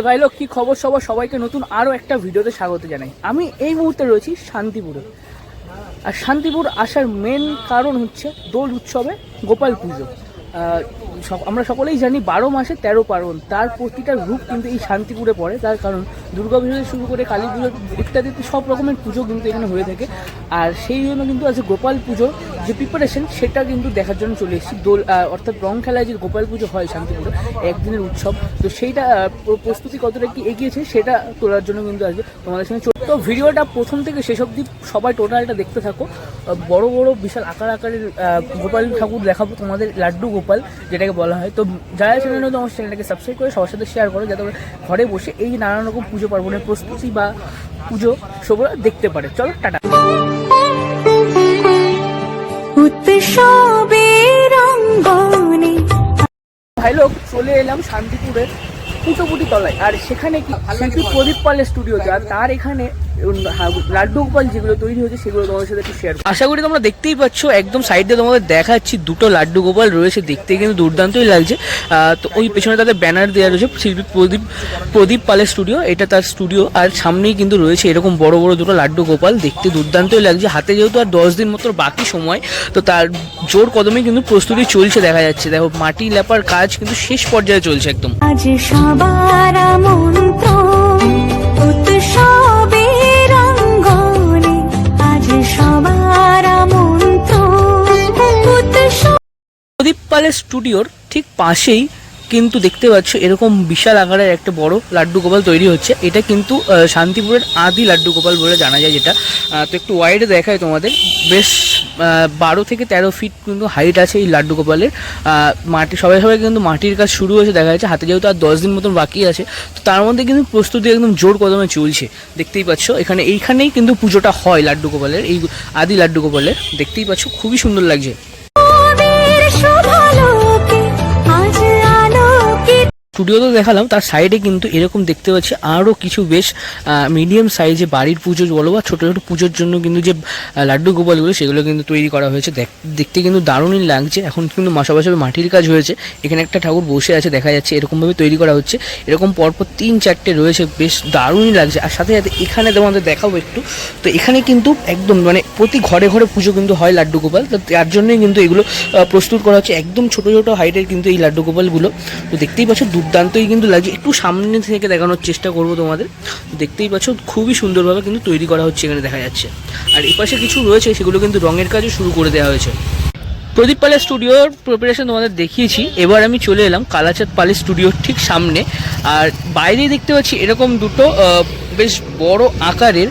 High ভাইলো কি খবর সবার? সবাইকে নতুন আরও একটা ভিডিওতে স্বাগত জানাই। আমি এই মুহূর্তে রয়েছি শান্তিপুরে। আর শান্তিপুর আসার মেন কারণ হচ্ছে দোল উৎসবে গোপাল পুজো। আমরা সকলেই জানি বারো মাসে তেরো পার্বণ। তার প্রতিটা রূপ কিন্তু এই শান্তিপুরে পড়ে তার কারণ দুর্গা পুজো থেকে শুরু করে কালী পুজো ইত্যাদি সব রকমের পুজো কিন্তু এখানে হয়ে থাকে। আর সেই জন্য কিন্তু আজকে গোপাল পুজোর যে প্রিপারেশন সেটা কিন্তু দেখার জন্য চলে এসেছি। দোল অর্থাৎ রং খেলায় যে গোপাল পুজো হয় শান্তিপুরে, একদিনের উৎসব, তো সেইটা প্রস্তুতি কতটা কি এগিয়েছে সেটা তোলার জন্য কিন্তু আজকে তোমাদের সঙ্গে তো ভিডিওটা প্রথম থেকে শেষ অবধি সবাই টোটালটা দেখতে থাকো। বড় বড় বিশাল আকার আকারের গোপাল ঠাকুর দেখাবো তোমাদের, লাড্ডু গোপাল, যেটাকে বলা হয়। তো যারা চ্যানেল নতুন আমার চ্যানেলটাকে সাবস্ক্রাইব করে সবার সাথে শেয়ার করো যাতে ঘরে বসে এই নানান রকম পুজো পার্বণের প্রস্তুতি বা পুজো সবরা দেখতে পারে। চলো টাটা। ভাই লোক চলে এলাম শান্তিপুরের পুটোপুটি তলায়। আর সেখানে কি প্রদীপ পালের স্টুডিও আর তার এখানে লাড্ডু গোপাল যেগুলো তৈরি হয়েছে সেগুলো তোমাদের সাথে একটু শেয়ার আশা করি তোমরা দেখতেই পাচ্ছ একদম সাইডে তোমাদের দেখাচ্ছি দুটো লাড্ডু গোপাল রয়েছে দেখতে কিন্তু দুর্দান্তই লাগছে। তো ওই পেছনে তাদের ব্যানার দেওয়া রয়েছে শিল্পী প্রদীপ প্রদীপ পালের স্টুডিও এটা তার স্টুডিও আর সামনেই কিন্তু রয়েছে এরকম বড় বড় দুটো লাড্ডু গোপাল দেখতে দুর্দান্তই লাগছে। হাতে যেহেতু আর দশ দিন মতো বাকি সময় তো তার জোর কদমে কিন্তু প্রস্তুতি চলছে দেখা যাচ্ছে। দেখো মাটি লেপার কাজ কিন্তু শেষ পর্যায়ে চলছে একদম। আজ সবার মন্ত্র পালের স্টুডিওর ঠিক পাশেই কিন্তু দেখতে পাচ্ছ এরকম বিশাল আকারের একটা বড় লাড্ডু গোপাল তৈরি হচ্ছে। এটা কিন্তু শান্তিপুরের আদি লাড্ডু গোপাল বলে জানা যায় যেটা। তো একটু ওয়াইডে দেখায় তোমাদের। বেশ বারো থেকে তেরো ফিট কিন্তু হাইট আছে এই লাড্ডু গোপালের। মাটি, সবাই সবাই কিন্তু মাটির কাজ শুরু হয়েছে দেখা যাচ্ছে। হাতে যেহেতু আর দশ দিন মতন বাকি আছে, তো তার মধ্যে কিন্তু প্রস্তুতি একদম জোর কদমে চলছে। দেখতেই পাচ্ছ, এখানে এইখানেই কিন্তু পুজোটা হয় লাড্ডু গোপালের, এই আদি লাড্ডু গোপালের। দেখতেই পাচ্ছ, খুবই সুন্দর লাগছে। স্টুডিওতে দেখালাম, তার সাইডে কিন্তু এরকম দেখতে পাচ্ছি আরও কিছু বেশ মিডিয়াম সাইজে বাড়ির পুজো বলো বা ছোটো ছোটো পুজোর জন্য কিন্তু যে লাড্ডু গোপালগুলো, সেগুলো কিন্তু তৈরি করা হয়েছে। দেখ- দেখতে কিন্তু দারুণই লাগছে। এখন কিন্তু মাসাবাসে মাটির কাজ হয়েছে। এখানে একটা ঠাকুর বসে আছে, দেখা যাচ্ছে এরকমভাবে তৈরি করা হচ্ছে। এরকম পরপর তিন চারটে রয়েছে, বেশ দারুণই লাগছে। আর সাথে সাথে এখানে তোমাদের দেখাবো একটু। তো এখানে কিন্তু একদম মানে প্রতি ঘরে ঘরে পুজো কিন্তু হয় লাড্ডু গোপাল। তো তার জন্যই কিন্তু এগুলো প্রস্তুত করা হচ্ছে। একদম ছোট ছোট হাইটের কিন্তু এই লাড্ডু গোপালগুলো। তো দেখতেই পাচ্ছ দুর্দান্তই কিন্তু লাগছে। একটু সামনে থেকে দেখানোর চেষ্টা করব তোমাদের। দেখতেই পাচ্ছ, খুবই সুন্দরভাবে কিন্তু তৈরি করা হচ্ছে এখানে দেখা যাচ্ছে। আর এপাশে কিছু রয়েছে, সেগুলো কিন্তু রঙের কাজও শুরু করে দেওয়া হয়েছে। প্রদীপ পালের স্টুডিওর প্রিপারেশন তোমাদের দেখিয়েছি। এবার আমি চলে এলাম কালাচাঁদ পালের স্টুডিওর ঠিক সামনে। আর বাইরেই দেখতে পাচ্ছি এরকম দুটো বেশ বড় আকারের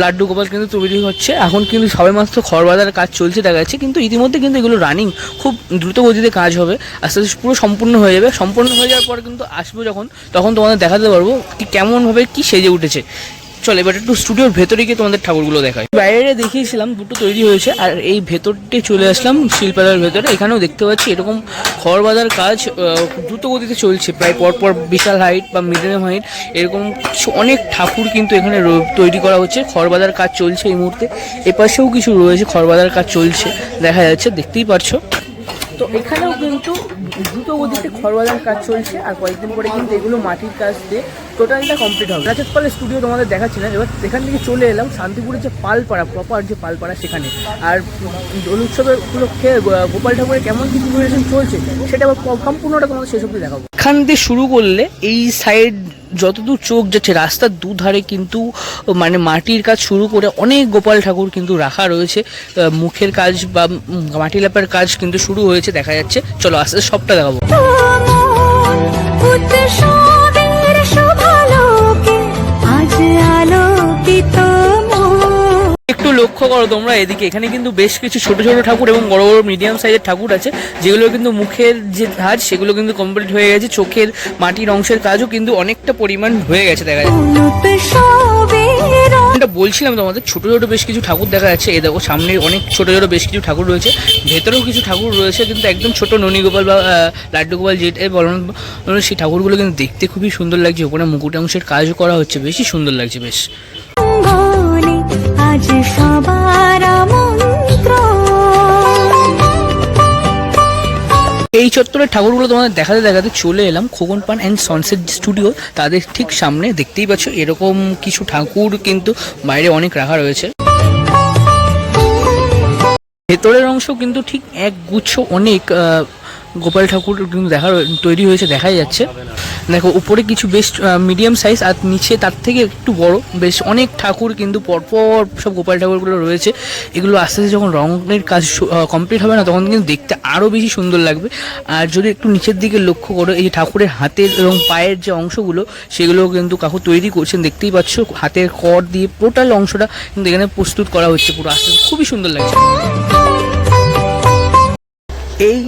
লাড্ডু গোপাল কিন্তু তৈরি হচ্ছে। এখন কিন্তু সবে মাত্র খড় বাঁধার কাজ চলছে দেখা যাচ্ছে। কিন্তু ইতিমধ্যে কিন্তু এগুলো রানিং খুব দ্রুত গতিতে কাজ হবে। আস্তে আস্তে পুরো সম্পূর্ণ হয়ে যাবে। সম্পূর্ণ হয়ে যাওয়ার পর কিন্তু আসব যখন, তখন তোমাদের দেখাতে পারব কেমনভাবে কী সেজে উঠেছে। চল, এবার একটু স্টুডিওর ভেতরে গিয়ে তোমাদের ঠাকুরগুলো দেখাই। বাইরে দেখিয়েছিলাম, দুটো তৈরি হয়েছে, আর এই ভেতরটি চলে আসলাম শিল্পালয়ের ভেতরে। এখানেও দেখতে পাচ্ছি এরকম খড় বাঁধার কাজ দ্রুত গতিতে চলছে, প্রায় পরপর বিশাল হাইট বা মিডিয়াম হাইট এরকম অনেক ঠাকুর কিন্তু এখানে তৈরি করা হচ্ছে। খড় বাঁধার কাজ চলছে এই মুহূর্তে। এপাশেও কিছু রয়েছে, খড় বাঁধার কাজ চলছে, দেখা যাচ্ছে, দেখতেই পারছ। তো এখানেও কিন্তু দ্রুত গতিতে খড়বাজার কাজ চলছে, আর কয়েকদিন পরে কিন্তু এগুলো মাটির কাজ দিয়ে টোটালটা কমপ্লিট হবে। রাজত পালের স্টুডিও তোমাদের দেখাচ্ছিলাম এবার সেখান থেকে চলে এলাম শান্তিপুরের যে পালপাড়া প্রপার যে পালপাড়া সেখানে। আর দোল উৎসবের উপলক্ষে গোপাল ঠাকুরের কেমন কি প্রিপারেশন চলছে, সেটা আবার সম্পূর্ণটা তোমাদের অব্দি দেখাবো। এখান দিয়ে শুরু করলে এই সাইড যতদূর চোখ যাচ্ছে, রাস্তার দুধারে কিন্তু মানে মাটির কাজ শুরু করে অনেক গোপাল ঠাকুর কিন্তু রাখা রয়েছে। মুখের কাজ বা মাটি লেপার কাজ কিন্তু শুরু হয়েছে, দেখা যাচ্ছে। চলো আস্তে আস্তে সবটা দেখাবো। একটু লক্ষ্য করো তোমরা এদিকে। এখানে কিন্তু বেশ কিছু ছোট ছোট ঠাকুর এবং বড় বড় মিডিয়াম সাইজের ঠাকুর আছে, যেগুলো কিন্তু মুখের যে কাজ সেগুলো কিন্তু কমপ্লিট হয়ে গেছে। চোখের, মাটির অংশের কাজও কিন্তু অনেকটা পরিমাণ হয়ে গেছে, দেখা যাচ্ছে। এটা বলছিলাম তোমাদের, ছোটো ছোটো বেশ কিছু ঠাকুর দেখা যাচ্ছে। এই দেখো, সামনে অনেক ছোটো ছোটো বেশ কিছু ঠাকুর রয়েছে। ভেতরেও কিছু ঠাকুর রয়েছে, কিন্তু একদম ছোটো ননীগোপাল বা লাড্ডু গোপাল যেটা বলুন সেই ঠাকুরগুলো কিন্তু দেখতে খুবই সুন্দর লাগছে। ওখানে মুকুট অংশের কাজও করা হচ্ছে, বেশি সুন্দর লাগছে, বেশ। সবার এই চত্বরের ঠাকুরগুলো তোমাদের দেখাতে দেখাতে চলে এলাম খোকন পান অ্যান্ড সনসেট স্টুডিও তাদের ঠিক সামনে দেখতেই পাচ্ছ, এরকম কিছু ঠাকুর কিন্তু বাইরে অনেক রাখা রয়েছে। ভেতরের অংশ কিন্তু ঠিক এক গুচ্ছ অনেক গোপাল ঠাকুর কিন্তু দেখা তৈরি হয়েছে, দেখাই যাচ্ছে। দেখো, উপরে কিছু বেশ মিডিয়াম সাইজ আর নিচে তার থেকে একটু বড়। বেশ অনেক ঠাকুর কিন্তু পরপর সব গোপাল ঠাকুরগুলো রয়েছে। এগুলো আস্তে আস্তে যখন রঙের কাজ কমপ্লিট হবে না, তখন কিন্তু দেখতে আরও বেশি সুন্দর লাগবে। আর যদি একটু নিচের দিকে লক্ষ্য করো, এই ঠাকুরের হাতের এবং পায়ের যে অংশগুলো সেগুলো কিন্তু কাকু তৈরি করছেন। দেখতেই পাচ্ছ, হাতের কর দিয়ে টোটাল অংশটা কিন্তু এখানে প্রস্তুত করা হচ্ছে পুরো। আস্তে আস্তে খুবই সুন্দর লাগছে। এই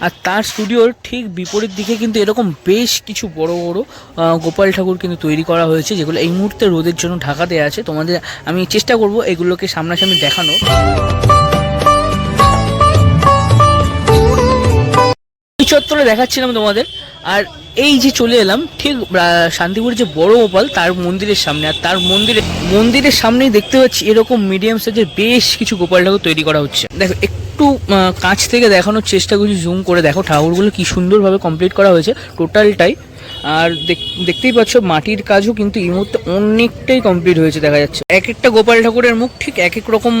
আর তার স্টুডিওর ঠিক বিপরীত দিকে কিন্তু এরকম বেশ কিছু বড় বড় গোপাল ঠাকুর কিন্তু তৈরি করা হয়েছে যেগুলো এই মুহূর্তে রোদের জন্য ঢাকা দেওয়া আছে। তোমাদের আমি চেষ্টা করব এগুলোকে সামনাসামনি দেখানো চত্বরে দেখাচ্ছিলাম তোমাদের আর এই যে চলে এলাম ঠিক আহ, শান্তিপুরের যে বড় গোপাল তার মন্দিরের সামনে। আর তার মন্দিরে মন্দিরের সামনেই দেখতে পাচ্ছি এরকম মিডিয়াম সাইজের বেশ কিছু গোপাল ঠাকুর তৈরি করা হচ্ছে। দেখো একটু কাছ থেকে দেখানোর চেষ্টা করছি জুম করে দেখো। ঠাকুরগুলো কি সুন্দরভাবে কমপ্লিট করা হয়েছে টোটালটাই আর দেখ- দেখতেই পাচ্ছ, মাটির কাজও কিন্তু এই মুহূর্তে অনেকটাই কমপ্লিট হয়েছে, দেখা যাচ্ছে। এক একটা গোপাল ঠাকুরের মুখ ঠিক এক এক রকম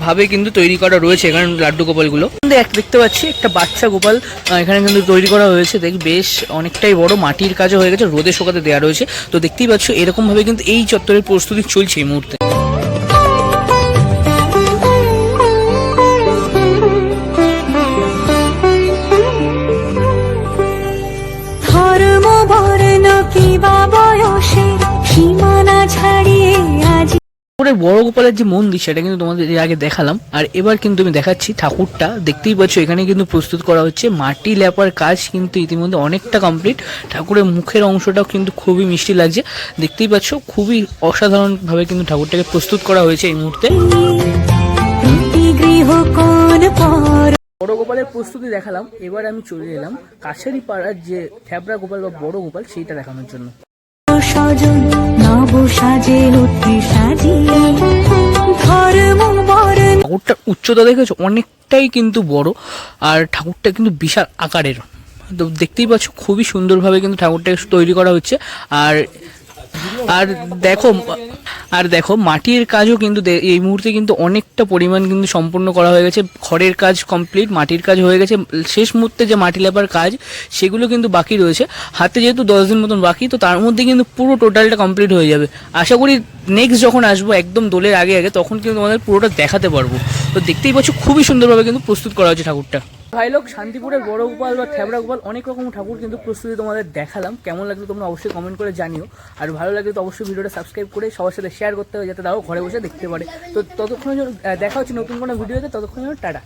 ভাবে কিন্তু তৈরি করা রয়েছে এখানে লাড্ডু গোপালগুলো। কিন্তু এক, দেখতে পাচ্ছি, একটা বাচ্চা গোপাল এখানে কিন্তু তৈরি করা হয়েছে। দেখ, বেশ অনেকটাই বড়, মাটির কাজও হয়ে গেছে, রোদে শোকাতে দেওয়া রয়েছে। তো দেখতেই পাচ্ছ এরকম ভাবে কিন্তু এই চত্বরের প্রস্তুতি চলছে এই মুহূর্তে। ঠাকুরের বড় গোপালের যে মন্দির, সেটা কিন্তু তোমাদের এর আগে দেখালাম। আর এবার কিন্তু আমি দেখাচ্ছি ঠাকুরটা। দেখতেই পাচ্ছ, এখানে কিন্তু প্রস্তুত করা হচ্ছে। মাটি ল্যাপার কাজ কিন্তু ইতিমধ্যে অনেকটা কমপ্লিট ঠাকুরের মুখের অংশটাও কিন্তু খুবই মিষ্টি লাগছে। দেখতেই পাচ্ছ, খুবই অসাধারণভাবে কিন্তু ঠাকুরটাকে প্রস্তুত করা হয়েছে এই মুহূর্তে। বড় গোপালের প্রস্তুতি দেখালাম। এবার আমি চলে এলাম কাছারি পাড়ার যে থ্যাবড়া গোপাল বা বড় গোপাল, সেইটা দেখানোর জন্য। ঠাকুরটার উচ্চতা দেখেছ? অনেকটাই কিন্তু বড়। আর ঠাকুরটা কিন্তু বিশাল আকারের। তো দেখতেই পাচ্ছ, খুবই সুন্দরভাবে কিন্তু ঠাকুরটা তৈরি করা হচ্ছে। আর আর দেখো আর দেখো, মাটির কাজও কিন্তু এই মুহূর্তে কিন্তু অনেকটা পরিমাণ কিন্তু সম্পূর্ণ করা হয়ে গেছে। খড়ের কাজ কমপ্লিট মাটির কাজ হয়ে গেছে। শেষ মুহূর্তে যে মাটি লেপার কাজ, সেগুলো কিন্তু বাকি রয়েছে। হাতে যেহেতু দশ দিন মতন বাকি, তো তার মধ্যে কিন্তু পুরো টোটালটা কমপ্লিট হয়ে যাবে। আশা করি নেক্সট যখন আসব একদম দোলের আগে আগে, তখন কিন্তু তোমাদের পুরোটা দেখাতে পারব। তো দেখতেই পাচ্ছ, খুবই সুন্দরভাবে কিন্তু প্রস্তুত করা হয়েছে ঠাকুরটা। ভাই লোক শান্তিপুরের বড় গোপাল বা থ্যাবড়া গোপাল, অনেক রকম ঠাকুর কিন্তু প্রস্তুতি তোমাদের দেখালাম। কেমন লাগল তোমরা অবশ্যই কমেন্ট করে জানিও। আর ভালো লাগলে তো অবশ্যই ভিডিওটা সাবস্ক্রাইব করে সবার সাথে শেয়ার করতে হবে, যাতে তারাও ঘরে বসে দেখতে পারে। তো ততক্ষণ দেখা হচ্ছে নতুন কোনো ভিডিওতে ততক্ষণ টাটা।